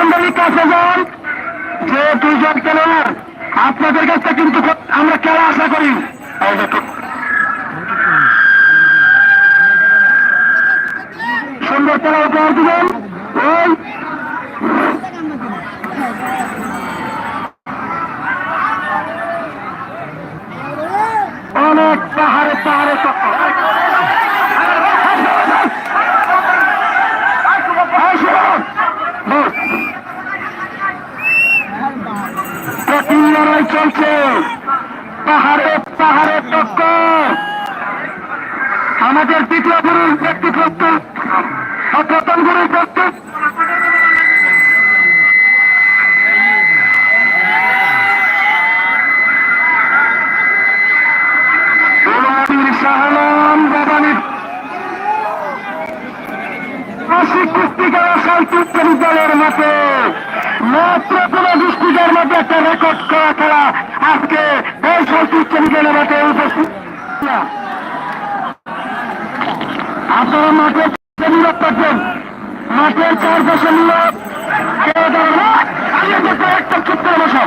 বিচারক কাছে যান। যে দুইজন খেলোয়াড় আপনাদের কাছ কিন্তু আমরা খেলা আশা করি। সুন্দর খেলা উপহার দিবেন। অনেক পাহাড়ে পাহাড়ে চক্কর কঠিন লড়াই চলছে পাহাড়ে পাহাড়ে টক্কর আমাদের দ্বিতীয় গুরুর ব্যক্তি প্রস্তুত আর প্রথম গুরুর প্রস্তুত শাহলাম বাবানির আশিক কুস্তিকার সাহিত্য বিদ্যালয়ের মাঠে মাত্র কোন পূজার মধ্যে একটা রেকর্ড করা খেলা আজকে এই সাহিত্য বিদ্যালয়ের মাঠে উপস্থিত। আপনারা মাঠে নিরব করছেন মাঠের চারপাশে নিরব কেউ দাঁড়ানো। আমি একটা চুপ করে বসো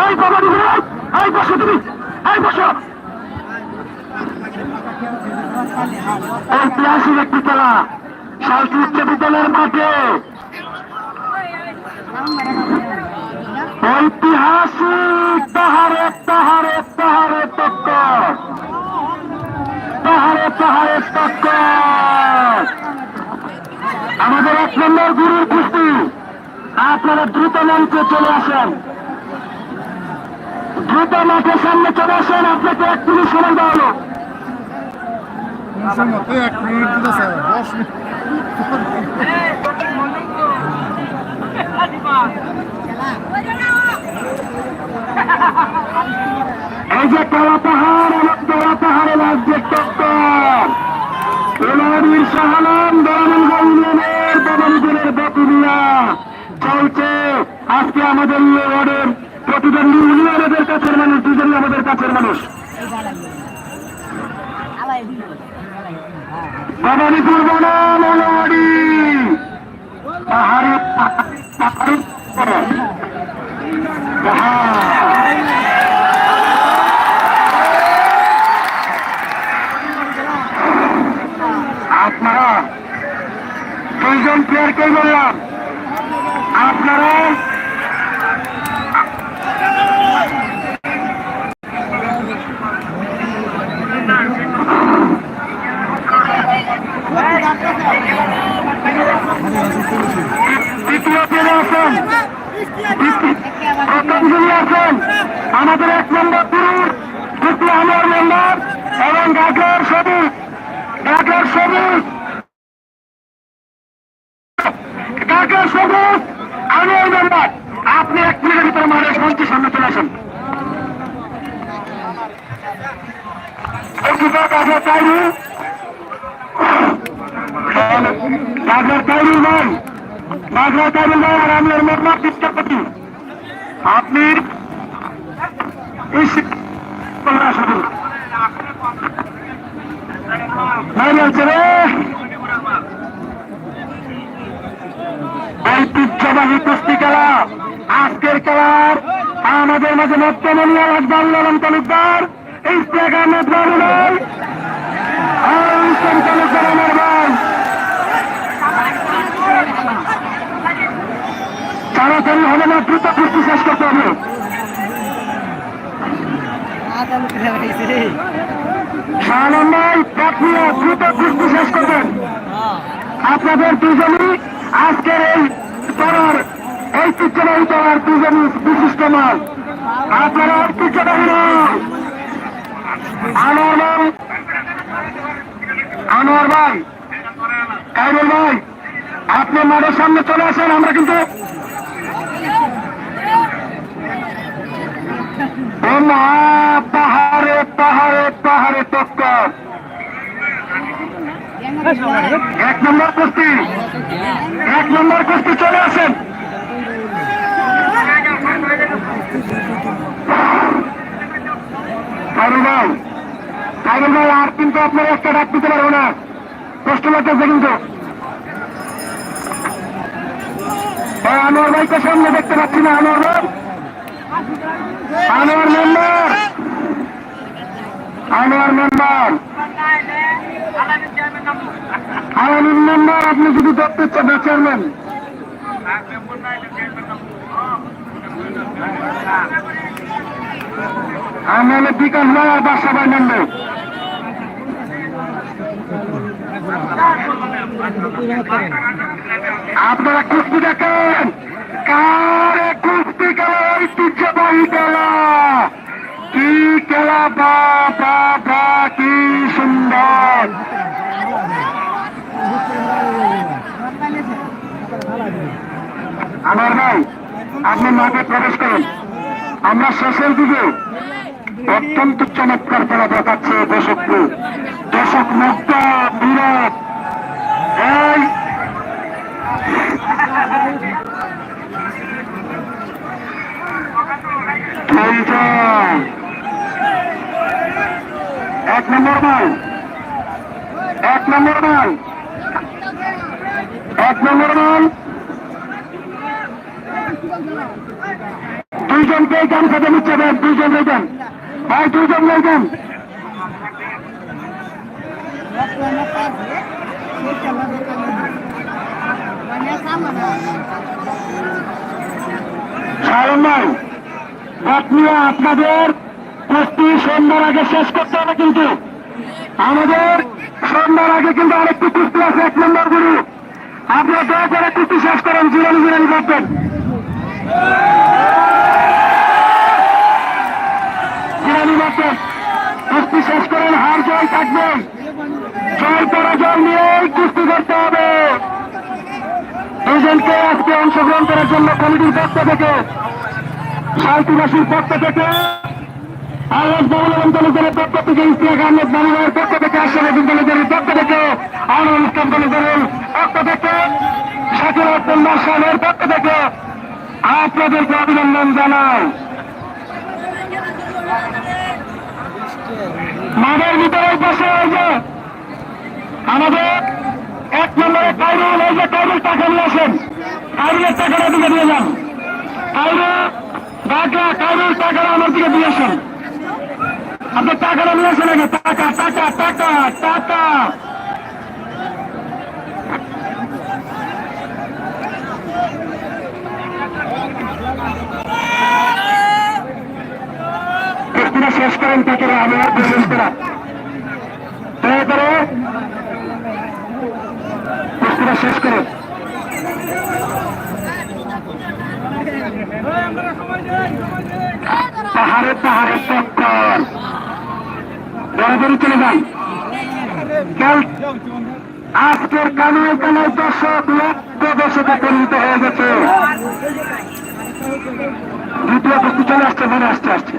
এই বাবা এই বসো তুমি এই বসো ঐতিহাসিক একটি খেলা সাহিত্য উচ্চ বিদ্যালয়ের মাঠে ঐতিহাসিক পাহাড়ে পাহাড়ে টক্কর পাহাড়ে পাহাড়ে টক্কর আমাদের এক নম্বর গুরুর কুস্তি আপনারা দ্রুত মঞ্চে চলে আসেন। দ্রুত মাঠের সামনে চলে আসেন। আপনাকে এক মিনিট সময় দেওয়া হলো। এই যে কালা পাহাড় এবং দোলা পাহাড়ে লাগছে টক্কর এলারির শাহানাম দয়ানন্দ ইউনিয়নের বাবানীপুরের বকুলিয়া চলছে আজকে আমাদের এই ওয়ার্ডের প্রতিদ্বন্দ্বী ইউনিয়নের কাছের মানুষ দুজনই আমাদের কাছের মানুষ। আপনারা দুইজন প্লেয়ারকেই বললাম আপনারা আমাদের এক নম্বর পুরুষ আমার মেম্বার এবং গাগের সবুজ গাগের সবুজ। গাগের সবুজ, আমি ওই মেম্বার আপনি এক মিনিটের ভিতরে মাঠের মঞ্চের সামনে চলে আসেন। গাগের তাইরু গাগের ভাই আমি ওর মেম্বার বিদ্যাপতি আপনি এই শিক্ষা আসুন। নাই বলছে রে, ঐতিহ্যবাহী কুস্তি খেলা, আজকের খেলার আমাদের মাঝে বর্তমানী আলাদুল আলম তালুকদার বাবুল তালুকদার আমার ভাই তাড়াতাড়ি হবে কুস্তি শেষ করতে হবে। আপনাদের দুজনই আজকের এই তরার ঐতিহ্যবাহী তরার দুজনই বিশিষ্ট মাল। আপনারা নয় আনোয়ার ভাই। আনোয়ার ভাই। কাইরুল ভাই, আপনি মাঠের সামনে চলে আসেন, আমরা কিন্তু পাহাড়ে পাহাড়ে পাহাড়ে টক্কর এক নম্বর কুস্তি। এক নম্বর কুস্তি, চলে আসেন। কারুল ভাই ভাই, আর কিন্তু আপনার একটা ডাক দিতে পারব না। কষ্ট লাগতেছে কিন্তু। ওই আনোয়ার ভাইকে সামনে দেখতে পাচ্ছি না, আনোয়ার ভাই। Anwar member. Anwar member. Alamin member, আপনি যদি দেখতে চান না চেয়ারম্যান। আমি হলে বিকাশ আর বাসা ভাই মেম্বার আপনারা কুস্তি দেখেন। কারে কুস্তি খেলা ঐতিহ্যবাহী খেলা। কি খেলা বা বা বা, কি সুন্দর। আমার ভাই, আপনি মাঠে প্রবেশ করেন। আমরা শেষের দিকে অত্যন্ত চমৎকার খেলা দেখাচ্ছে দর্শককে। দর্শক মুক্ত বিরাট এই এক নম্বর বল। এক নম্বর বল। এক নম্বর বল। দুইজনকে গান সাথে নিচ্ছে দেন দুইজন লইতেন ভাই, দুইজন লইতেন শারণ ভাই। আপনি আপনাদের কুস্তি সন্ধ্যার আগে শেষ করতে হবে কিন্তু। আমাদের সন্ধ্যার আগে কিন্তু আরেকটি কুস্তি আছে, এক নম্বর গুরু। আপনারা দয়া করে কুস্তি শেষ করেন, জিরানি জিরানি করবেন। কুস্তি শেষ করেন, হার জয় থাকবেন জয় পরাজয় নিয়েই কুস্তি করতে হবে। দুজনকে আজকে অংশগ্রহণ করার জন্য কমিটির পক্ষ থেকে সালতিবাসীর পক্ষ থেকে আল্লাহ পক্ষ থেকে ইস্তিয়াক ভিতরে বসে যে আমাদের এক নম্বরে কাইরুল এই যে কাইরুল টাকা নিয়ে আসেন। কাইরুলের টাকাটা দিয়ে যান। কাইরুল ডাকলা কাইরুল টাকাটা আমার দিকে দিয়ে আসেন। আপনি টাকাটা নিয়ে আসেন আগে টাকা টাকা টাকা টাকা। শেষ করেন তাকে আমি আর বলবেন তারা দয়া করে শেষ করেন। পাহাড়ে পাহাড়ে চক্কর বরাবরই চলে যান। আজকের কানায় কানায় দর্শক লক্ষ দর্শকে পরিণত হয়ে গেছে। দ্বিতীয় কুস্তি চলে আসছে মনে আসছে আসছে।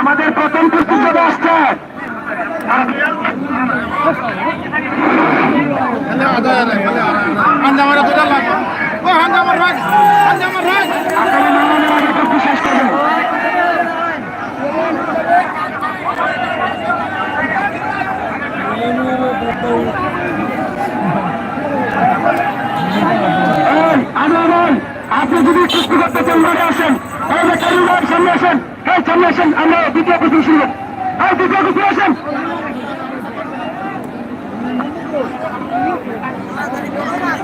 আমাদের প্রথম কুস্তি চলে আসছে। হাঙ্গামারা দুটা লাগে ও যদি কুস্তি করতে চান মাঠে আসেন কারুল ভাই সামনে আসেন? এই, সামনে আসেন, আমরা দ্বিতীয় শুরু করব। এই, দ্বিতীয় কুস্তি আসেন। আসি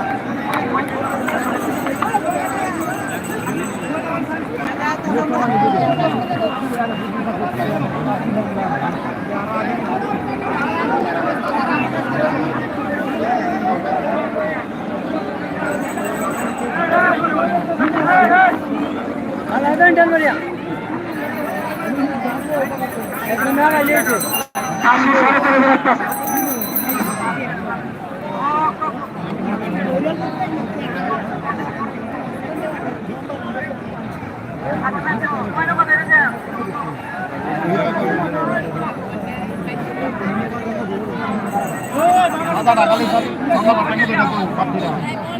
আদা টাকালে সব আদা টাকা তো দেখো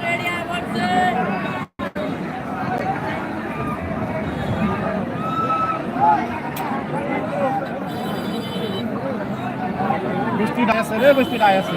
বৃষ্টিটা আছে রে বৃষ্টিটা আছে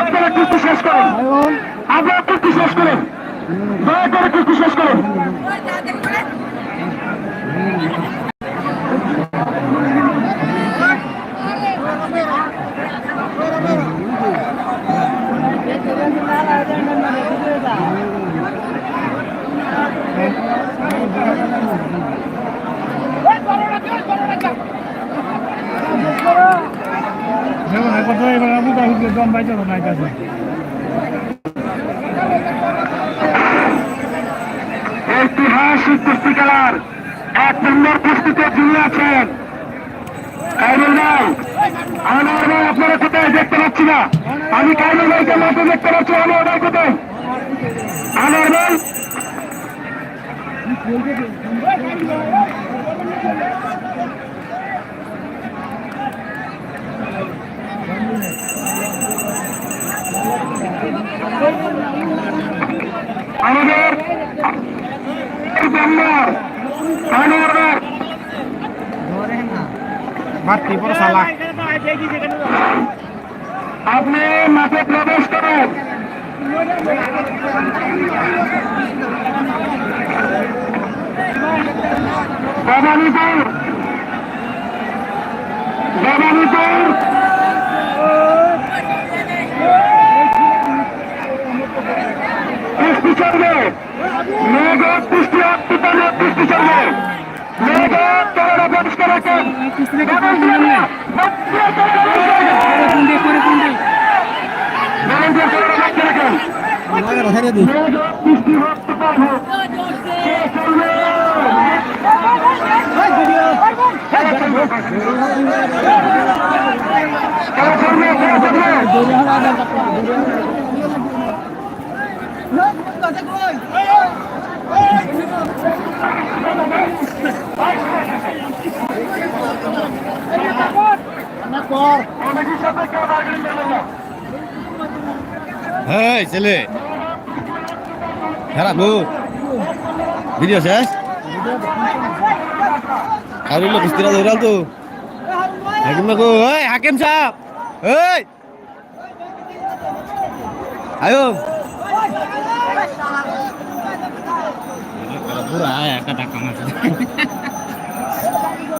আপনারা কুস্তি শেষ করেন আপনারা কুস্তি শেষ করেন দয়া করে কুস্তি শেষ করেন দেখুন এখন তো এবার আমি তো দম পাইতে হবে না ঐতিহাসিক কুস্তি খেলার এক নম্বর কুস্তিতে যিনি আছেন, কাইমুল ভাই। আনোয়ার ভাই, আপনারা কোথায় দেখতে পাচ্ছি না? আমি কাইমুল ভাইকে মাঠে দেখতে পাচ্ছি, আনোয়ার ভাই কোথায়? আনোয়ার ভাই? আমাদের নম্বর আপনি মাঠে প্রবেশ করেন ভবানীপুর ভবানীপুর চলবে মেঘর কুস্তি আত্মীয় কুস্তি চলবে মেঘর তারা পরিষ্কার রাখেন ভলেন্টিয়ার এই ছেলে। খারাপ গো ভিডিও শেষ? হইল কুস্তিরা ধরাল তো হাকিম গো এই হাকিম সাহেব। এই আয়ো পুরা একটা টাকা মাছ